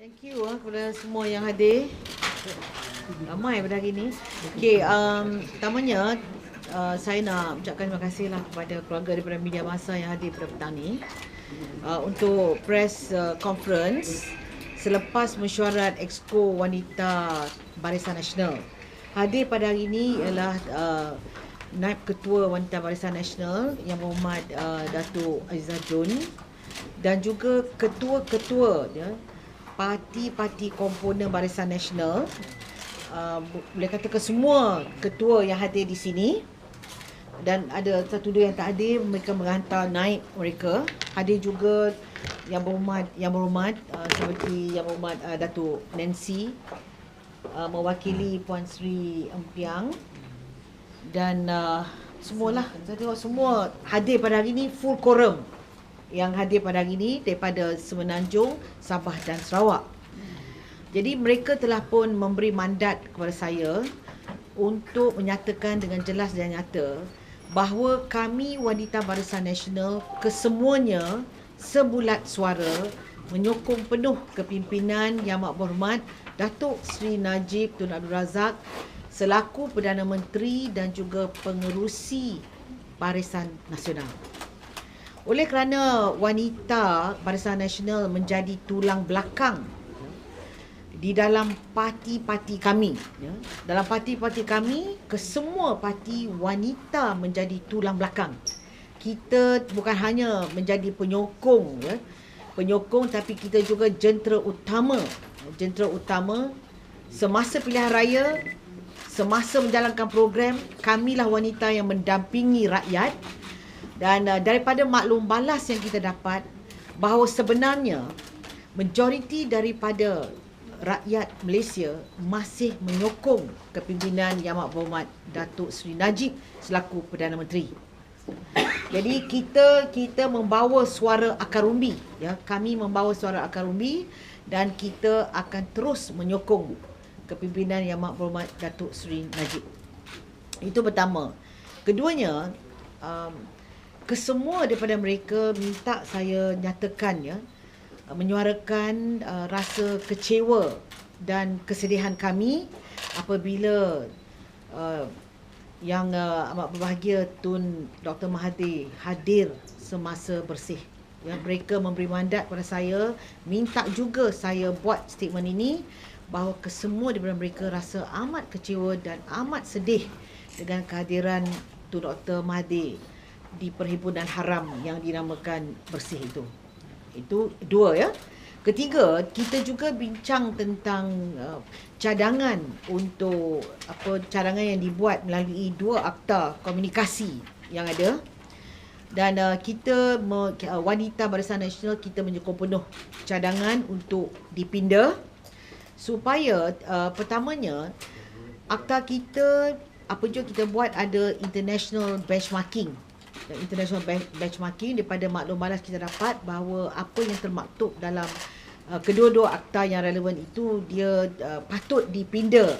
Thank you ah kepada semua yang hadir. Ramai pada hari ini. Okey, um, pertamanya uh, saya nak ucapkan terima kasih lah kepada keluarga daripada media masa yang hadir pada petang ni uh, untuk press uh, conference selepas mesyuarat Exco Wanita Barisan Nasional. Hadir pada hari ini ialah uh, Naib Ketua Wanita Barisan Nasional Yang Berhormat uh, Datuk Aziza Jun dan juga ketua-ketua ya, parti-parti komponen Barisan Nasional. Uh, boleh kata ke semua ketua yang hadir di sini. Dan ada satu dua yang tak hadir mereka menghantar naik mereka. Hadir juga yang berhormat yang berhormat uh, seperti yang berhormat uh, Datuk Nancy uh, mewakili Puan Sri Empiang. Dan uh, semualah saya tengok semua hadir pada hari ini full quorum yang hadir pada hari ini daripada Semenanjung, Sabah dan Sarawak. Jadi mereka telah pun memberi mandat kepada saya untuk menyatakan dengan jelas dan nyata bahawa kami wanita Barisan Nasional kesemuanya sebulat suara menyokong penuh kepimpinan Yang Amat Berhormat Datuk Seri Najib Tun Abdul Razak selaku Perdana Menteri dan juga pengerusi Barisan Nasional. Oleh kerana wanita Barisan Nasional menjadi tulang belakang di dalam parti-parti kami ya. Dalam parti-parti kami kesemua parti wanita menjadi tulang belakang. Kita bukan hanya menjadi penyokong ya. Penyokong tapi kita juga jentera utama. Jentera utama semasa pilihan raya semasa menjalankan program kamilah wanita yang mendampingi rakyat dan uh, daripada maklum balas yang kita dapat bahawa sebenarnya majoriti daripada rakyat Malaysia masih menyokong kepimpinan Yang Amat Berhormat Datuk Seri Najib selaku Perdana Menteri. Jadi kita kita membawa suara akar umbi ya kami membawa suara akar umbi dan kita akan terus menyokong kepimpinan Yang Amat Berhormat Datuk Seri Najib. Itu pertama. Keduanya um, kesemua daripada mereka minta saya nyatakan ya uh, menyuarakan uh, rasa kecewa dan kesedihan kami apabila uh, yang uh, amat berbahagia Tun Dr Mahathir hadir semasa bersih. Ya mereka memberi mandat kepada saya minta juga saya buat statement ini bahawa kesemua daripada mereka rasa amat kecewa dan amat sedih dengan kehadiran Tun Dr Mahathir di perhimpunan haram yang dinamakan bersih itu. Itu dua ya. Ketiga, kita juga bincang tentang uh, cadangan untuk apa cadangan yang dibuat melalui dua akta komunikasi yang ada. Dan uh, kita me, uh, wanita Barisan Nasional kita menyokong penuh cadangan untuk dipinda supaya uh, pertamanya akta kita apa juga kita buat ada international benchmarking international benchmarking daripada maklum balas kita dapat bahawa apa yang termaktub dalam uh, kedua-dua akta yang relevan itu dia uh, patut dipinda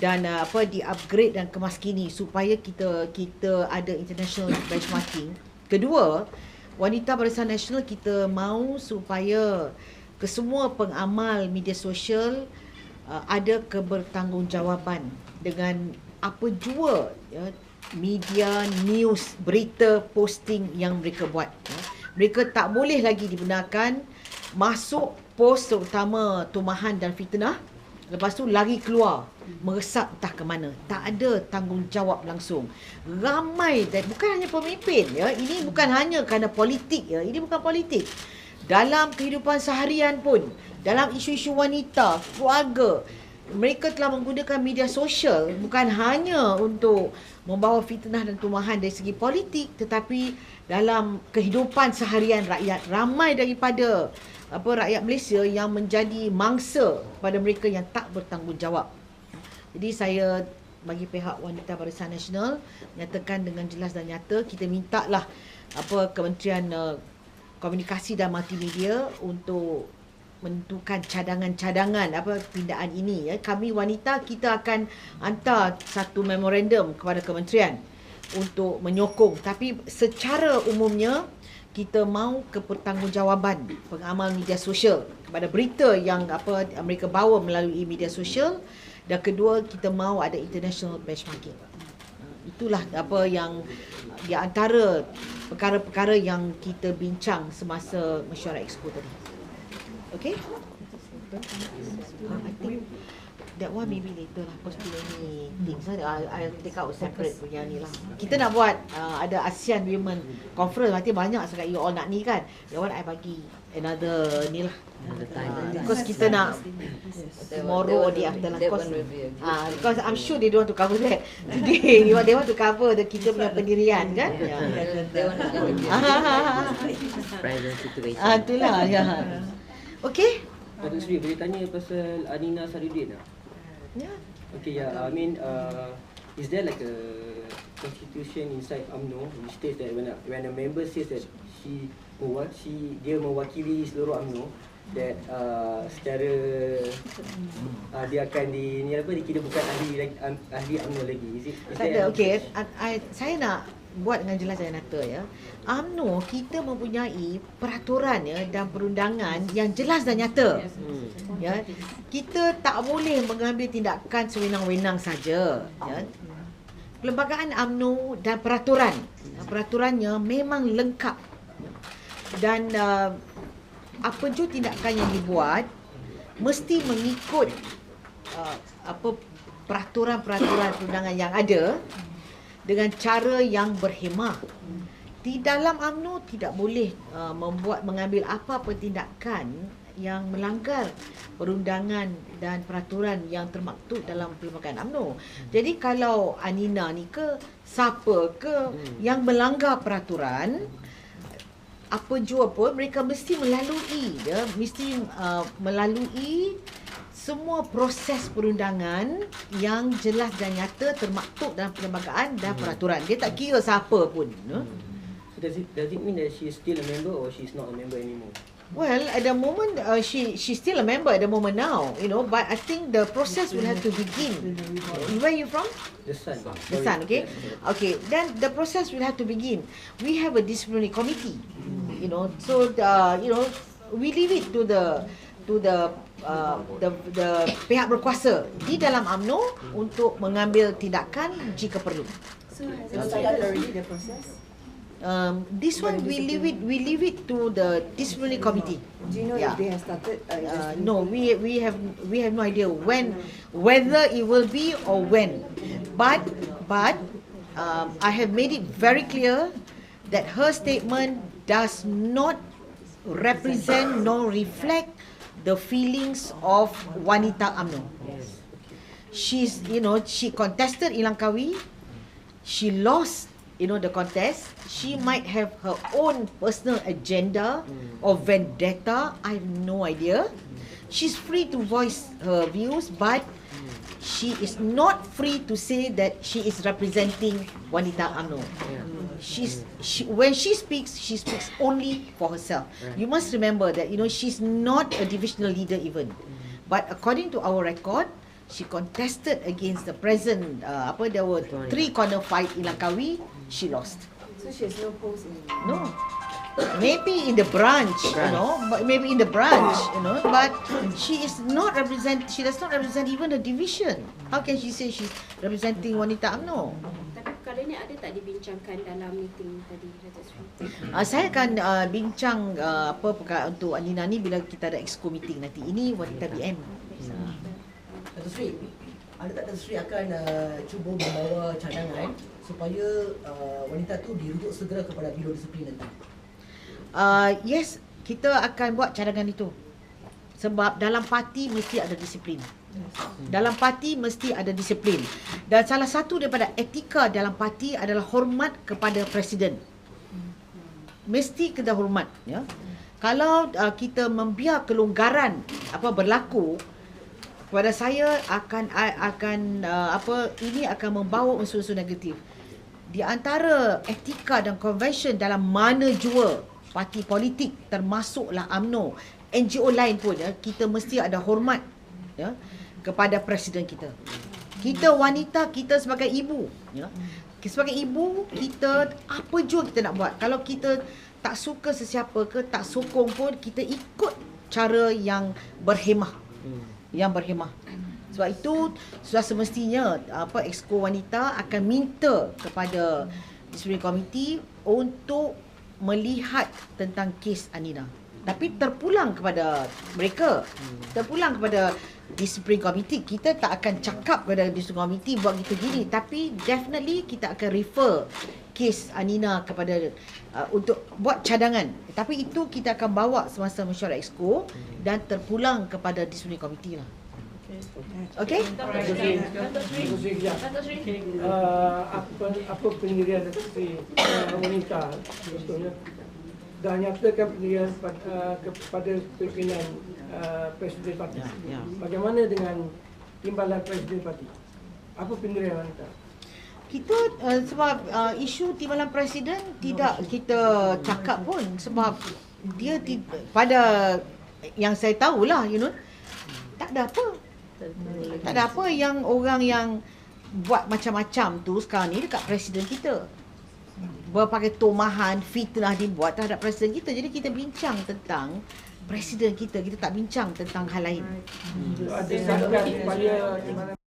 dan uh, apa di-upgrade dan kemaskini supaya kita kita ada international benchmarking. Kedua, wanita barisan nasional kita mahu supaya kesemua pengamal media sosial uh, ada kebertanggungjawaban dengan apa jua ya, media, news, berita, posting yang mereka buat. Ya. Mereka tak boleh lagi dibenarkan masuk post terutama tumahan dan fitnah. Lepas tu lari keluar meresap entah ke mana. Tak ada tanggungjawab langsung. Ramai dan bukan hanya pemimpin ya. Ini bukan hanya kerana politik ya. Ini bukan politik. Dalam kehidupan seharian pun, dalam isu-isu wanita, keluarga, mereka telah menggunakan media sosial bukan hanya untuk membawa fitnah dan tumahan dari segi politik tetapi dalam kehidupan seharian rakyat ramai daripada apa rakyat Malaysia yang menjadi mangsa pada mereka yang tak bertanggungjawab. Jadi saya bagi pihak wanita Barisan Nasional nyatakan dengan jelas dan nyata kita minta lah apa Kementerian uh, Komunikasi dan Multimedia untuk menentukan cadangan-cadangan apa pindaan ini ya kami wanita kita akan hantar satu memorandum kepada kementerian untuk menyokong tapi secara umumnya kita mau ke pertanggungjawaban pengamal media sosial kepada berita yang apa mereka bawa melalui media sosial dan kedua kita mau ada international benchmarking. Itulah apa yang di antara perkara-perkara yang kita bincang semasa mesyuarat expo tadi. Okay? Uh, I think that one maybe later lah Cause too many things. Lah I, I'll take out separate punya ni lah. Kita nak buat uh, Ada ASEAN Women Conference. Nanti banyak sangat you all nak ni kan? That one I bagi Another ni lah. Another time. uh, Because kita nak Tomorrow or day after lah. Because uh, Because I'm sure they don't want to cover that Today. They want, they want to cover the Kita punya pendirian kan? yeah. Present situation. Ah, itulah ya. Okay? Datuk Seri boleh tanya pasal Anina Sarudin tak? Ya. Okay, yeah. I mean, uh, is there like a constitution inside UMNO which states that when a, when a member says that she mewa- she dia mewakili seluruh UMNO that uh, secara uh, dia akan di ni apa dikira bukan ahli ahli UMNO lagi. Is it is Tak ada, constitution? I, I, saya nak buat dengan jelas dan nyata ya. UMNO kita mempunyai peraturan ya dan perundangan yang jelas dan nyata. Hmm. Ya. Kita tak boleh mengambil tindakan sewenang-wenang saja, ya. Perlembagaan UMNO dan peraturan. Peraturannya memang lengkap. Dan uh, apa jua tindakan yang dibuat mesti mengikut uh, apa peraturan-peraturan perundangan yang ada dengan cara yang berhemah. Di dalam UMNO tidak boleh uh, membuat mengambil apa-apa tindakan yang melanggar perundangan dan peraturan yang termaktub dalam perlembagaan UMNO. Jadi kalau Anina ni ke siapa ke yang melanggar peraturan apa jua pun mereka mesti melalui ya mesti uh, melalui semua proses perundangan yang jelas dan nyata termaktub dalam perlembagaan dan peraturan. Dia tak kira siapa pun. So does it does it mean that she is still a member or she is not a member anymore? Well, at the moment, uh, she she's still a member at the moment now, you know. But I think the process will have to begin. Where are you from? The son. The son, okay? Okay, then the process will have to begin. We have a disciplinary committee, you know. So the you know we leave it to the to the uh, the the pihak berkuasa di dalam AMNO untuk mengambil tindakan jika perlu. So has already the process? Um, this one we leave it we leave it to the disciplinary committee. Do you know Yeah. if they have started? Uh, Uh, no, we we have we have no idea when, whether it will be or when. But but um, I have made it very clear that her statement does not represent nor reflect the feelings of wanita UMNO. She's you know she contested Ilangkawi, she lost you know the contest. She might have her own personal agenda or vendetta. I have no idea. She's free to voice her views, but she is not free to say that she is representing Wanita UMNO. She's she, when she speaks, she speaks only for herself. You must remember that you know she's not a divisional leader even, but according to our record, she contested against the present. Uh, apa there were three corner fight in Langkawi. She lost. So she has no post in. No. Maybe in the branch, you know, but maybe in the branch, you know, but she is not represent. She does not represent even the division. How can she say she's representing wanita UMNO? Tapi perkara ni ada tak dibincangkan dalam meeting tadi Datuk Seri? Uh, saya akan uh, bincang uh, apa perkara untuk Anina ni bila kita ada exco meeting nanti. Ini wanita BM. Datuk Seri, ada tak Datuk Seri akan uh, cuba membawa cadangan supaya uh, wanita tu dirujuk segera kepada biro disiplin nanti? Uh, yes, kita akan buat cadangan itu. Sebab dalam parti mesti ada disiplin. Dalam parti mesti ada disiplin. Dan salah satu daripada etika dalam parti adalah hormat kepada presiden. Mesti kita hormat, ya. Kalau uh, kita membiar kelonggaran apa berlaku kepada saya akan akan uh, apa ini akan membawa unsur-unsur negatif. Di antara etika dan convention dalam mana jua parti politik termasuklah AMNO, NGO lain pun ya, kita mesti ada hormat ya kepada presiden kita. Kita wanita, kita sebagai ibu ya. Sebagai ibu, kita apa jua kita nak buat. Kalau kita tak suka sesiapa ke tak sokong pun kita ikut cara yang berhemah yang berhemah. Sebab itu sudah semestinya apa exco wanita akan minta kepada disciplinary committee untuk melihat tentang kes Anina. Tapi terpulang kepada mereka. Terpulang kepada discipline committee. Kita tak akan cakap kepada discipline committee buat gitu gini. Tapi definitely kita akan refer kes Anina kepada uh, untuk buat cadangan. Tapi itu kita akan bawa semasa mesyuarat exco dan terpulang kepada discipline committee lah. Seri kejap. Uh, apa apa pendirian uh, wanita contohnya dah nyatakan pendirian pada, uh, kepada pimpinan uh, Presiden Parti. Ya, ya. Bagaimana dengan timbalan Presiden Parti? Apa pendirian wanita? Kita uh, sebab uh, isu timbalan presiden tidak kita cakap pun sebab dia pada yang saya tahulah you know tak ada apa. Tak ada apa yang orang yang buat macam-macam tu sekarang ni dekat presiden kita. Berbagai tomahan, fitnah dibuat terhadap presiden kita. Jadi kita bincang tentang presiden kita. Kita tak bincang tentang hal lain. Ada satgas supaya timbalan